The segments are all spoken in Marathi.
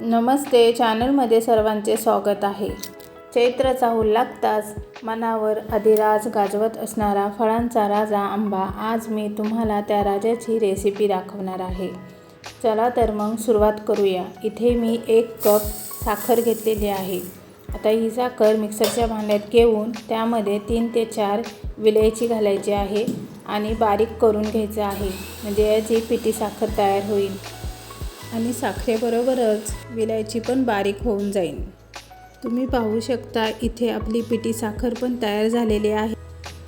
नमस्ते चॅनलमध्ये सर्वांचे स्वागत आहे. चैत्र चाहूल लागताच मनावर अधिराज गाजवत असणारा फळांचा राजा आंबा आज मी तुम्हाला त्या राजाची रेसिपी दाखवणार आहे. चला तर मग सुरुवात करूया. इथे मी एक कप साखर घेतलेली आहे. आता ही साखर मिक्सरच्या भांड्यात घेऊन त्यामध्ये तीन ते चार विलायची घालायची आहे आणि बारीक करून घ्यायचं आहे. म्हणजे याची पिठी साखर तयार होईल. आणि साखरेबरोबरच विलायची पण बारीक होऊन जाईल तुम्ही पाहू शकता इथे आपली पिठी साखर पण तयार झालेली आहे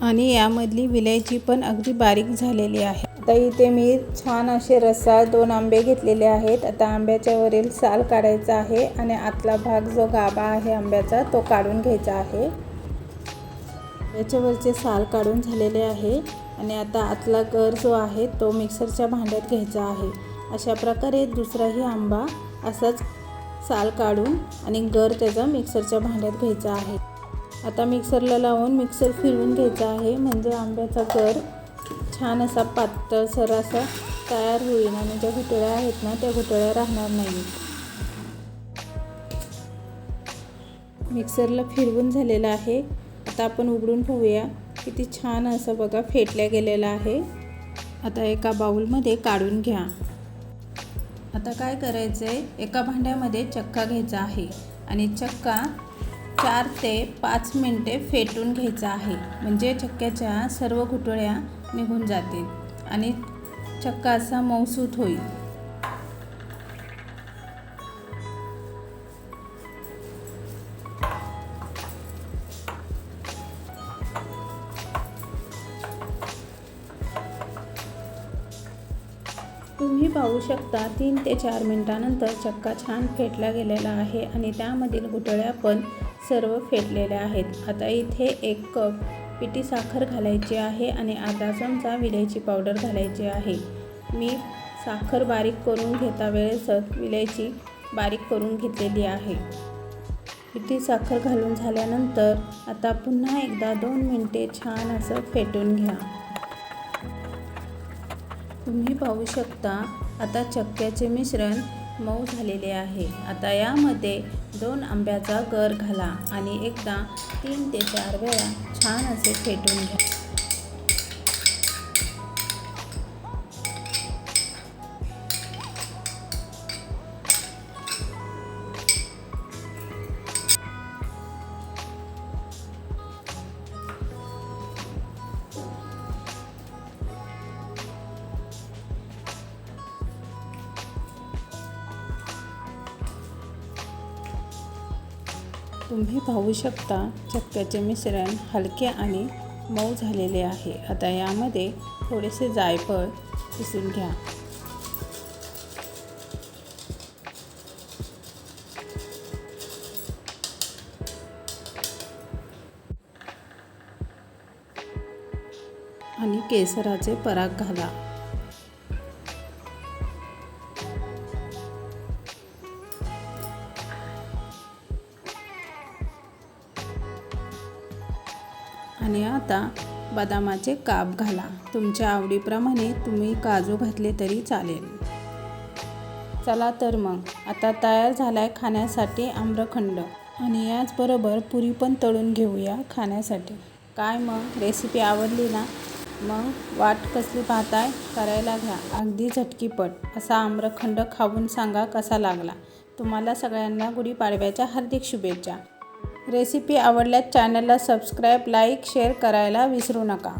आणि यामधली विलायची पण अगदी बारीक झालेली आहे. आता इथे मी छान असे रसाळ दोन आंबे घेतलेले आहेत. आता आंब्याच्या वरील साल काढायचा आहे आणि आतला भाग जो गाभा आहे आंब्याचा तो काढून घ्यायचा आहे. याच्यावरचे साल काढून झालेले आहे आणि आता आतला गर जो आहे तो मिक्सरच्या भांड्यात घ्यायचा आहे. अशा प्रकारे दुसराही आंबा असाच साल काढून आणि गर त्याचा मिक्सरच्या भांड्यात घ्यायचा आहे. आता मिक्सरला लावून मिक्सर फिरवून घ्यायचा आहे. म्हणजे आंब्याचा गर छान असा पातळसर असा तयार होईल आणि ज्या घुटळ्या आहेत ना त्या घुटळ्या राहणार नाही मिक्सरला फिरवून झालेलं आहे. आता आपण उघडून पाहूया किती छान असं बघा फेटल्या गेलेलं आहे. आता एका बाऊलमध्ये काढून घ्या. आता काय करायचं आहे एका भांड्यामध्ये चक्का घ्यायचा आहे आणि चक्का चार ते पाच मिनटे फेटून घ्यायचा आहे. म्हणजे चक्क्याच्या सर्व घुटळ्या निघून जातील आणि चक्का असा मौसूत होईल. तुम्ही पाहू शकता तीन ते चार मिनटानंतर चक्का छान फेटला गेलेला आहे आणि त्यामधील गुटळ्या पण सर्व फेटलेल्या आहेत. आता इथे एक कप पिठी साखर घालायची आहे आणि अर्धा चमचा विलायची पावडर घालायची आहे. मी साखर बारीक करून घेता वेळेसच विलायची बारीक करून घेतलेली आहे. पिठी साखर घालून झाल्यानंतर आता पुन्हा एकदा दोन मिनटे छान असं फेटून घ्या. तुम्ही पाहू शकता आता चक्क्याचे मिश्रण मऊ झालेले आहे. आता यामध्ये दोन आंब्याचा गर घाला आणि एकदा तीन ते चार वेळा छान असे फेटून घ्या. तुम्ही पाहू शकता चक्क्याचे मिश्रण हलके आणि मऊ झालेले आहे. आता यामध्ये थोडेसे जायफळ किसून घ्या. आणि केसराचे पराग घाला. आणि आता बदामाचे काप घाला. तुमच्या आवडीप्रमाणे तुम्ही काजू घातले तरी चालेल. चला तर मग आता तयार झाला आहे खाण्यासाठी आम्रखंड. आणि याचबरोबर पुरी पण तळून घेऊया खाण्यासाठी. काय मग? रेसिपी आवडली ना? मग वाट कसली पाहताय? करायला घ्या. अगदी झटकीपट. असा आम्रखंड खाऊन सांगा कसा लागला. तुम्हाला सगळ्यांना गुढीपाडव्याच्या हार्दिक शुभेच्छा. रेसिपी आवडल्यास चॅनलला सबस्क्राईब लाईक शेअर करायला विसरू नका.